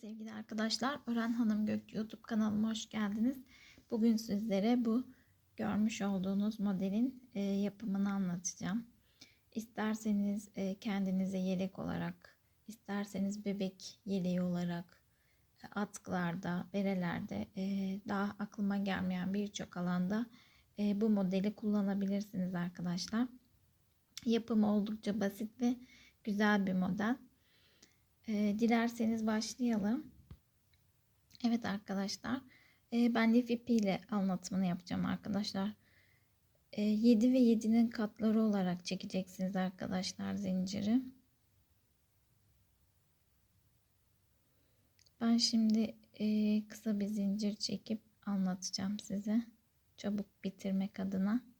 sevgili arkadaşlar. Ören Hanım Gök YouTube kanalıma hoş geldiniz. Bugün sizlere bu görmüş olduğunuz modelin e, yapımını anlatacağım. İsterseniz e, kendinize yelek olarak, isterseniz bebek yeleği olarak e, atkılarda, berelerde e, daha aklıma gelmeyen birçok alanda e, bu modeli kullanabilirsiniz arkadaşlar. Yapımı oldukça basit ve güzel bir model. E, dilerseniz başlayalım. Evet arkadaşlar. E, ben lif ipiyle anlatımını yapacağım arkadaşlar. E, 7 ve 7'nin katları olarak çekeceksiniz arkadaşlar zinciri. Ben şimdi e, kısa bir zincir çekip anlatacağım size. Çabuk bitirmek adına.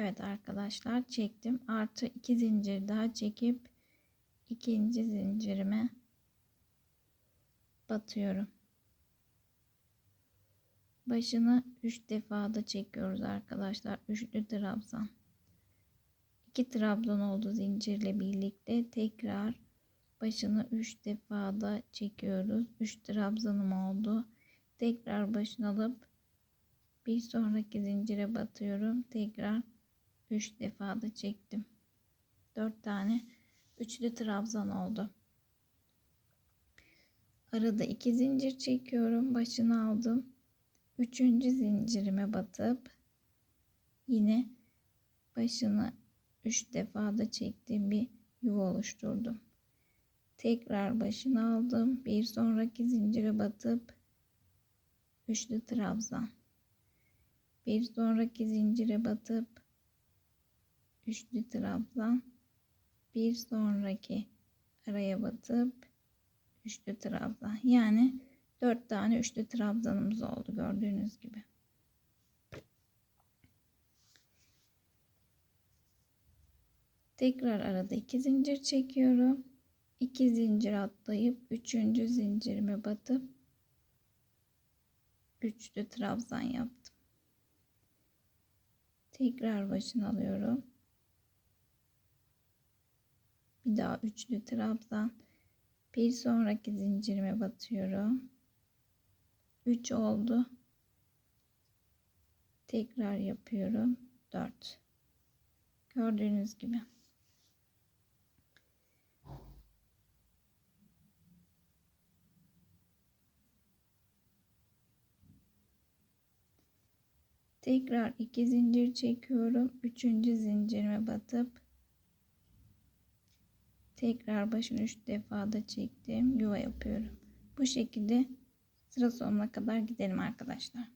Evet arkadaşlar çektim. Artı iki zincir daha çekip ikinci zincirime batıyorum. Başını 3 defa da çekiyoruz arkadaşlar. Üçlü trabzan. 2 trabzan oldu zincirle birlikte. Tekrar başını 3 defa da çekiyoruz. 3 trabzanım oldu. Tekrar başını alıp bir sonraki zincire batıyorum. Tekrar 3 defa da çektim. 4 tane üçlü trabzan oldu. Arada 2 zincir çekiyorum. Başını aldım. 3. zincirime batıp yine başını 3 defa da çektiğim bir yuva oluşturdum. Tekrar başını aldım. Bir sonraki zincire batıp üçlü trabzan. Bir sonraki zincire batıp üçlü trabzan bir sonraki araya batıp üçlü trabzan yani dört tane üçlü trabzanımız oldu gördüğünüz gibi. Tekrar arada iki zincir çekiyorum. İki zincir atlayıp üçüncü zincirime batıp üçlü trabzan yaptım. Tekrar başını alıyorum bir daha üçlü trabzan. Bir sonraki zincirime batıyorum. 3 oldu. Tekrar yapıyorum. 4. Gördüğünüz gibi. Tekrar iki zincir çekiyorum. Üçüncü zincirime batıp tekrar başını 3 defa da çektim. Yuva yapıyorum. Bu şekilde sıra sonuna kadar gidelim arkadaşlar.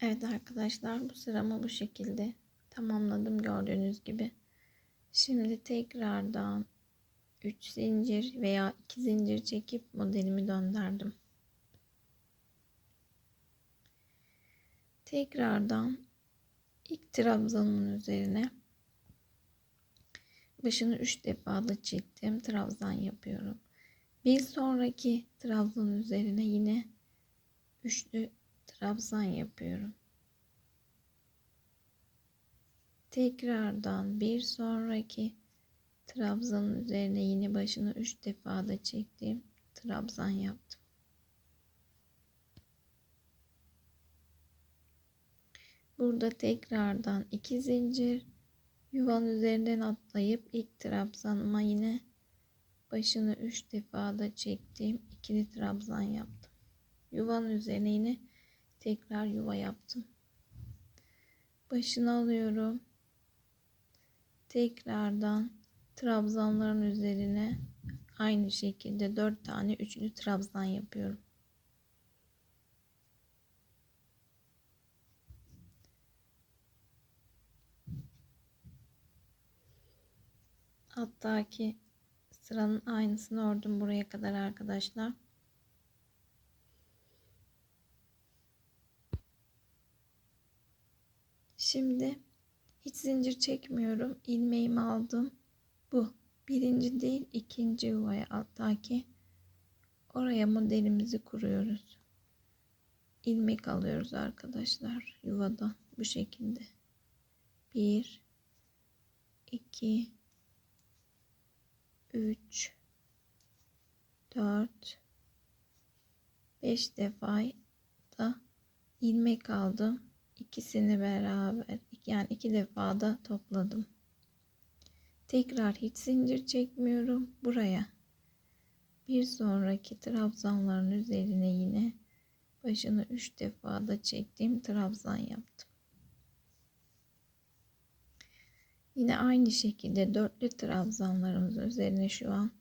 Evet arkadaşlar bu sıramı bu şekilde tamamladım gördüğünüz gibi. Şimdi tekrardan 3 zincir veya 2 zincir çekip modelimi döndürdüm. Tekrardan ilk trabzanımın üzerine başını 3 defa da çektim. Trabzan yapıyorum. Bir sonraki trabzan üzerine yine üçlü trabzan yapıyorum. Tekrardan bir sonraki trabzanın üzerine yine başını 3 defa da çektim. Trabzan yaptım Burada tekrardan iki zincir yuvanın üzerinden atlayıp ilk trabzanıma yine başını 3 defa da çektim. ikili trabzan yaptım. Yuvanın üzerine yine tekrar yuva yaptım. Başını alıyorum. Tekrardan trabzanların üzerine aynı şekilde 4 tane üçlü trabzan yapıyorum. Hatta ki sıranın aynısını ördüm buraya kadar arkadaşlar. Şimdi hiç zincir çekmiyorum. ilmeğimi aldım. Bu birinci değil ikinci yuvaya alttaki oraya modelimizi kuruyoruz. ilmek alıyoruz arkadaşlar yuvadan bu şekilde. 1 2 3 4 5 defa da ilmek aldım. İkisini beraber yani iki defa da topladım. Tekrar hiç zincir çekmiyorum buraya. Bir sonraki trabzanların üzerine yine başını 3 defa da çektiğim trabzan yaptım. Yine aynı şekilde dörtlü trabzanlarımız üzerine şu an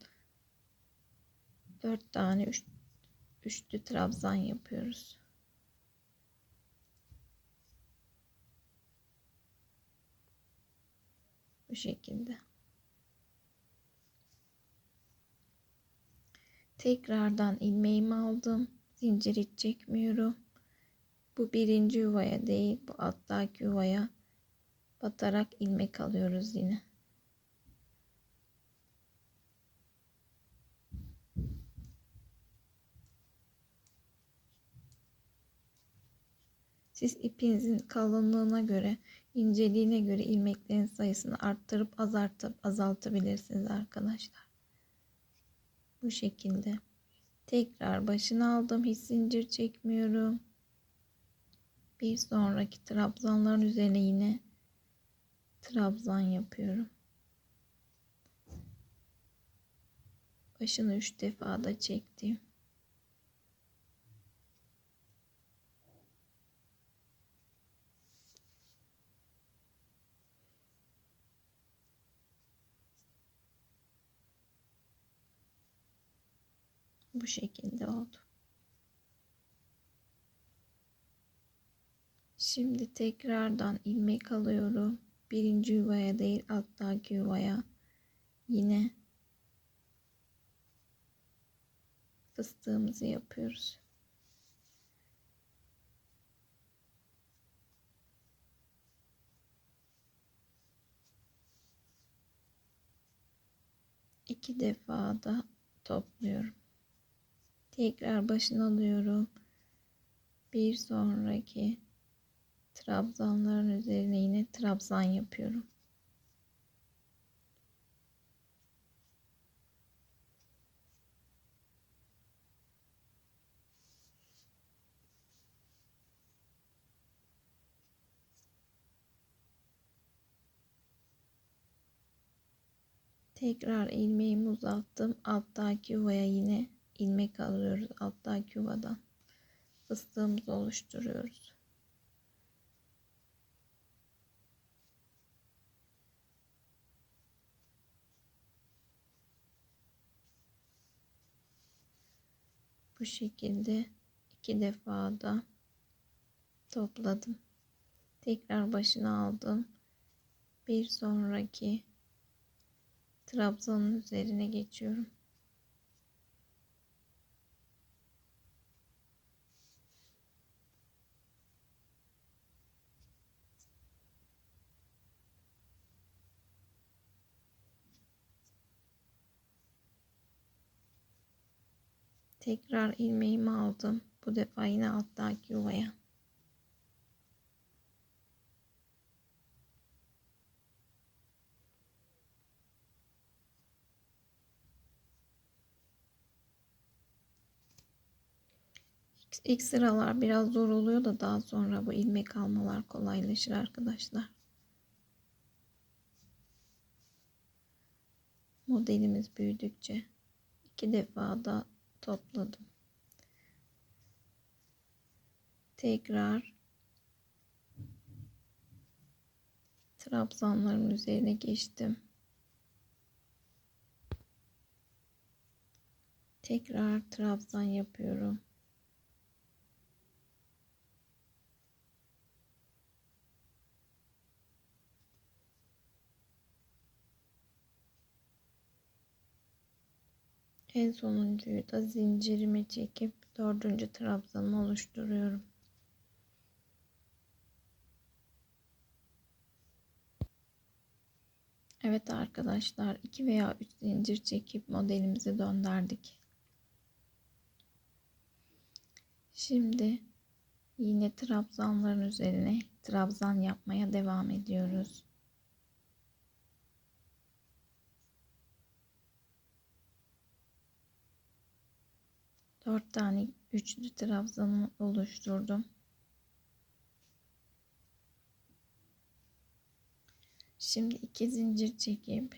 4 tane üç, üçlü trabzan yapıyoruz. Bu şekilde. Tekrardan ilmeğimi aldım. Zincir hiç çekmiyorum. Bu birinci yuvaya değil, bu alttaki yuvaya batarak ilmek alıyoruz yine. Siz ipinizin kalınlığına göre, inceliğine göre ilmeklerin sayısını arttırıp azaltıp azaltabilirsiniz arkadaşlar. Bu şekilde. Tekrar başını aldım. Hiç zincir çekmiyorum. Bir sonraki trabzanların üzerine yine trabzan yapıyorum. Başını üç defa da çektim. Bu şekilde oldu. Şimdi tekrardan ilmek alıyorum. Birinci yuvaya değil alttaki yuvaya. Yine fıstığımızı yapıyoruz. İki defa da topluyorum. Tekrar başını alıyorum. Bir sonraki trabzanların üzerine yine trabzan yapıyorum. Tekrar ilmeğimi uzattım. Alttaki yuvaya yine ilmek alıyoruz alttaki yuvadan. Fıstığımızı oluşturuyoruz. Bu şekilde iki defa da topladım. Tekrar başına aldım. Bir sonraki trabzanın üzerine geçiyorum. Tekrar ilmeğimi aldım. Bu defa yine alttaki yuvaya. İlk sıralar biraz zor oluyor da daha sonra bu ilmek almalar kolaylaşır arkadaşlar. Modelimiz büyüdükçe iki defa da topladım. Tekrar trabzanların üzerine geçtim. Tekrar trabzan yapıyorum. En sonuncuyu da zincirimi çekip dördüncü trabzanımı oluşturuyorum. Evet arkadaşlar 2 veya 3 zincir çekip modelimizi döndürdük. Şimdi yine trabzanların üzerine trabzan yapmaya devam ediyoruz. Dört tane üçlü trabzanı oluşturdum. Şimdi iki zincir çekip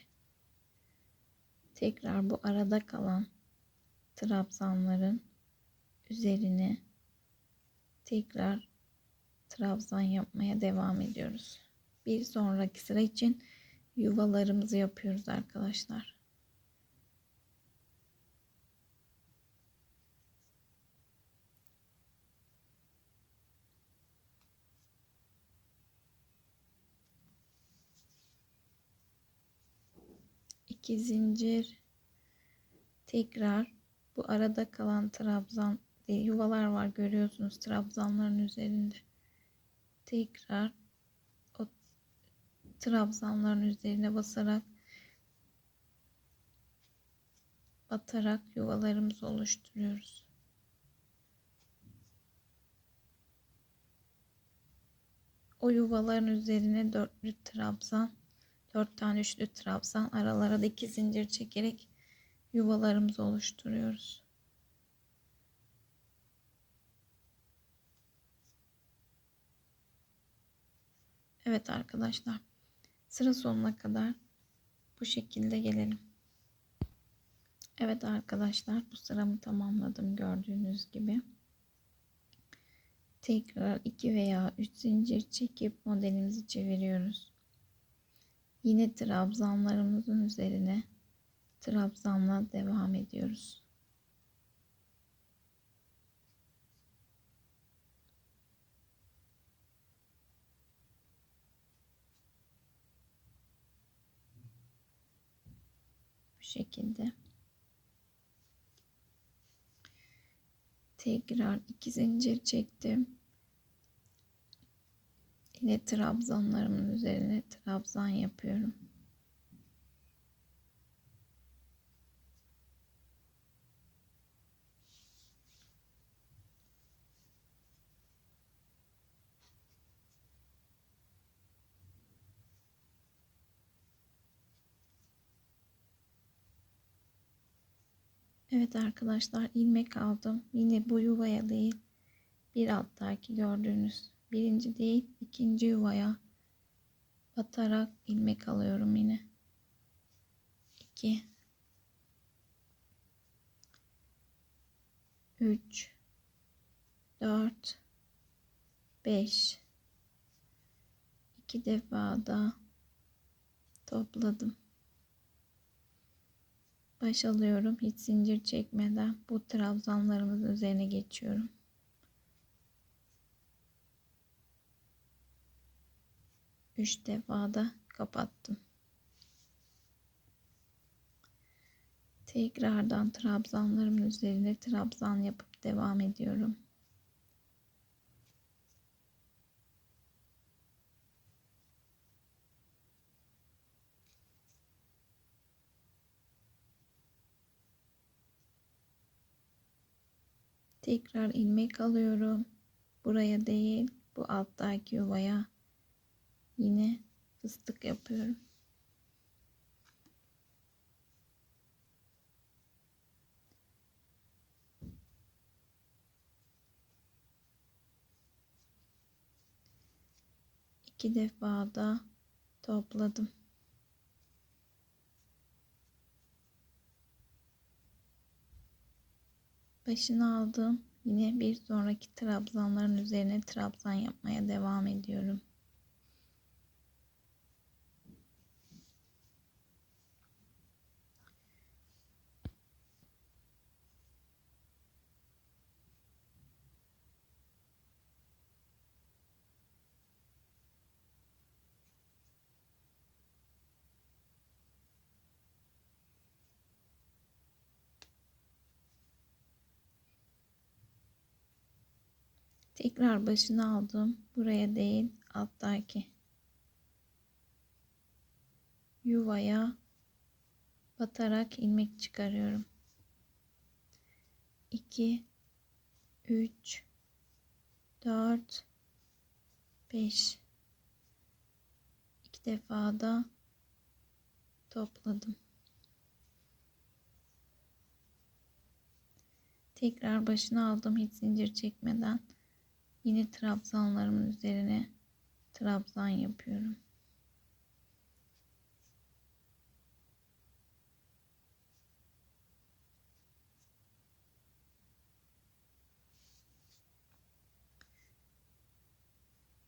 tekrar bu arada kalan trabzanların üzerine tekrar trabzan yapmaya devam ediyoruz. Bir sonraki sıra için yuvalarımızı yapıyoruz arkadaşlar. İki zincir. Tekrar bu arada kalan trabzan yuvalar var görüyorsunuz trabzanların üzerinde. Tekrar o trabzanların üzerine basarak batarak yuvalarımızı oluşturuyoruz. O yuvaların üzerine dörtlü trabzan 4 tane üçlü trabzan aralara da 2 zincir çekerek yuvalarımızı oluşturuyoruz. Evet arkadaşlar sıra sonuna kadar bu şekilde gelelim. Evet arkadaşlar bu sıramı tamamladım gördüğünüz gibi. Tekrar 2 veya 3 zincir çekip modelimizi çeviriyoruz. Yine trabzanlarımızın üzerine trabzanla devam ediyoruz. Bu şekilde. Tekrar iki zincir çektim. Yine trabzanlarımın üzerine trabzan yapıyorum. Evet arkadaşlar ilmek aldım. Yine bu yuvaya değil bir alttaki gördüğünüz birinci değil ikinci yuvaya batarak ilmek alıyorum yine. 2 3 4 5 2 defa da topladım. Baş alıyorum hiç zincir çekmeden. Bu trabzanlarımızın üzerine geçiyorum 3 defa da kapattım. Tekrardan trabzanlarımın üzerine trabzan yapıp devam ediyorum. Tekrar ilmek alıyorum. Buraya değil, bu alttaki yuvaya yine fıstık yapıyorum. İki defa da topladım. Başını aldım. Yine bir sonraki trabzanların üzerine trabzan yapmaya devam ediyorum. Tekrar başını aldım. Buraya değil alttaki. yuvaya batarak ilmek çıkarıyorum. 2 3 4 5 iki defa da topladım. Tekrar başına aldım hiç zincir çekmeden. Yine trabzanlarımın üzerine trabzan yapıyorum.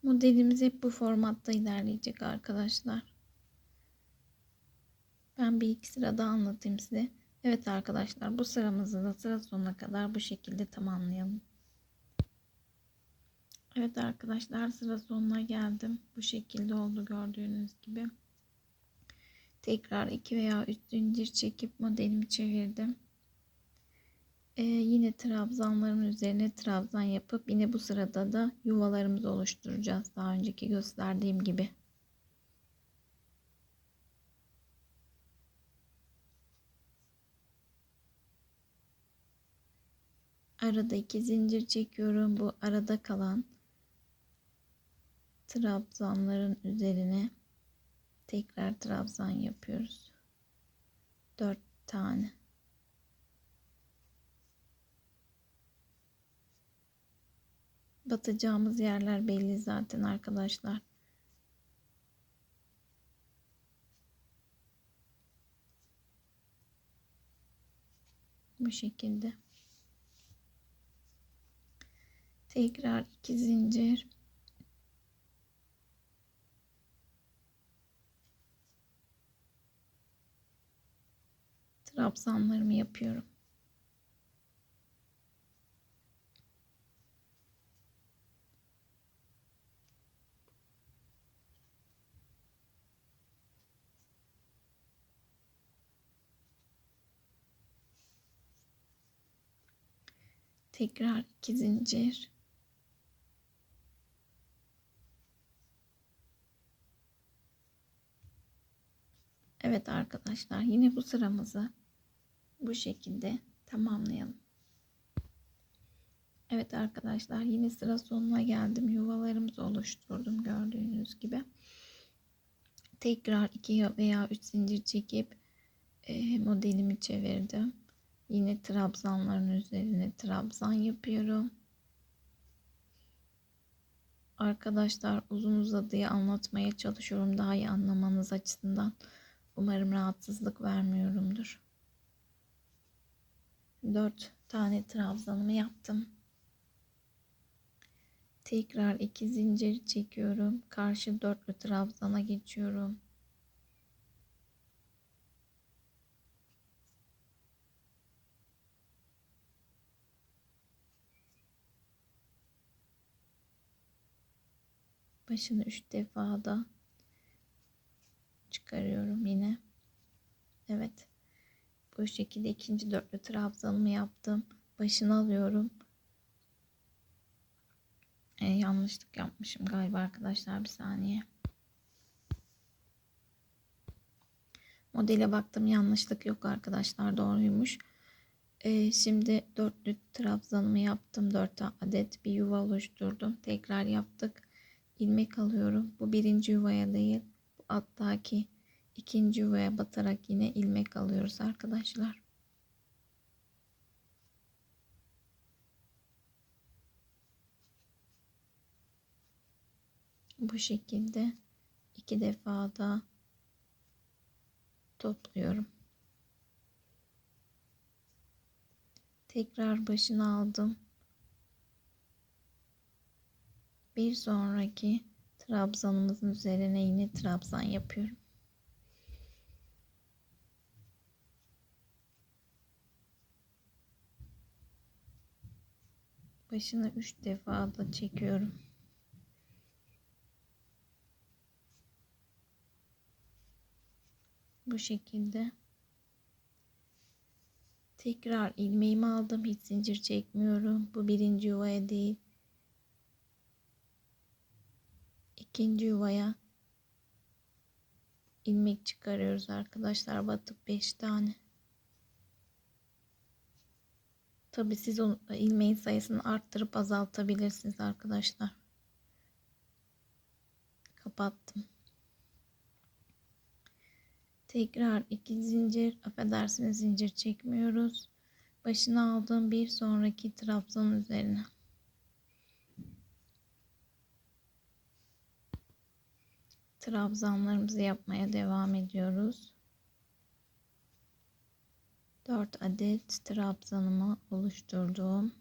Modelimiz hep bu formatta ilerleyecek arkadaşlar. Ben bir iki sırada anlatayım size. Evet arkadaşlar bu sıramızı da sıra sonuna kadar bu şekilde tamamlayalım. Evet arkadaşlar sıra sonuna geldim. Bu şekilde oldu gördüğünüz gibi. Tekrar 2 veya 3 zincir çekip modelimi çevirdim. Ee, yine trabzanların üzerine trabzan yapıp yine bu sırada da yuvalarımızı oluşturacağız. Daha önceki gösterdiğim gibi. Arada iki zincir çekiyorum. Bu arada kalan trabzanların üzerine tekrar trabzan yapıyoruz. 4 tane. Batacağımız yerler belli zaten arkadaşlar. Bu şekilde. Tekrar iki zincir. Trabzanlarımı yapıyorum. Tekrar iki zincir. Evet arkadaşlar yine bu sıramızı bu şekilde tamamlayalım. Evet arkadaşlar yine sıra sonuna geldim. Yuvalarımızı oluşturdum gördüğünüz gibi. Tekrar 2 veya 3 zincir çekip e, modelimi çevirdim. Yine trabzanların üzerine trabzan yapıyorum. Arkadaşlar uzun uzadıya anlatmaya çalışıyorum daha iyi anlamanız açısından. Umarım rahatsızlık vermiyorumdur. 4 tane trabzanımı yaptım. Tekrar iki zincir çekiyorum. Karşı dörtlü trabzana geçiyorum. Başını üç defa da çıkarıyorum yine. Evet. Bu şekilde ikinci dörtlü trabzanımı yaptım. Başını alıyorum. Ee, yanlışlık yapmışım galiba arkadaşlar bir saniye. Modele baktım yanlışlık yok arkadaşlar doğruymuş. Ee, şimdi dörtlü trabzanımı yaptım. Dört adet bir yuva oluşturdum. Tekrar yaptık. ilmek alıyorum. Bu birinci yuvaya değil. Bu alttaki ikinci yuvaya batarak yine ilmek alıyoruz arkadaşlar. Bu şekilde iki defa da topluyorum. Tekrar başını aldım. Bir sonraki trabzanımızın üzerine yine trabzan yapıyorum. Başını üç defa da çekiyorum. Bu şekilde. Tekrar ilmeğimi aldım. Hiç zincir çekmiyorum. Bu birinci yuvaya değil. ikinci yuvaya ilmek çıkarıyoruz arkadaşlar. Batıp 5 tane. Tabi siz ilmeğin sayısını arttırıp azaltabilirsiniz arkadaşlar. Kapattım. Tekrar iki zincir, affedersiniz zincir çekmiyoruz. Başına aldığım bir sonraki trabzan üzerine. Trabzanlarımızı yapmaya devam ediyoruz. 4 adet trabzanımı oluşturdum.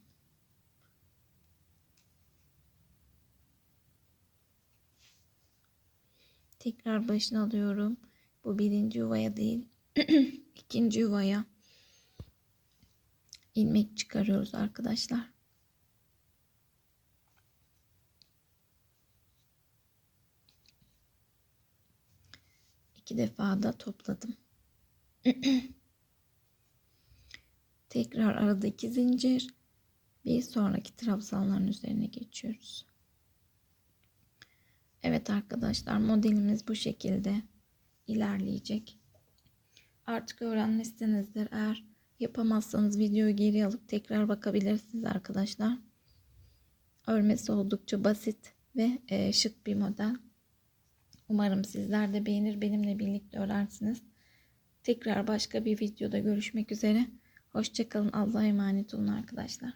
Tekrar başına alıyorum. Bu birinci yuvaya değil, ikinci yuvaya ilmek çıkarıyoruz arkadaşlar. İki defa da topladım. Tekrar aradaki zincir bir sonraki trabzanların üzerine geçiyoruz. Evet arkadaşlar modelimiz bu şekilde ilerleyecek. Artık öğrenmişsinizdir. Eğer yapamazsanız videoyu geri alıp tekrar bakabilirsiniz arkadaşlar. Örmesi oldukça basit ve e, şık bir model. Umarım sizler de beğenir benimle birlikte öğrersiniz. Tekrar başka bir videoda görüşmek üzere. Hoşçakalın. Allah'a emanet olun arkadaşlar.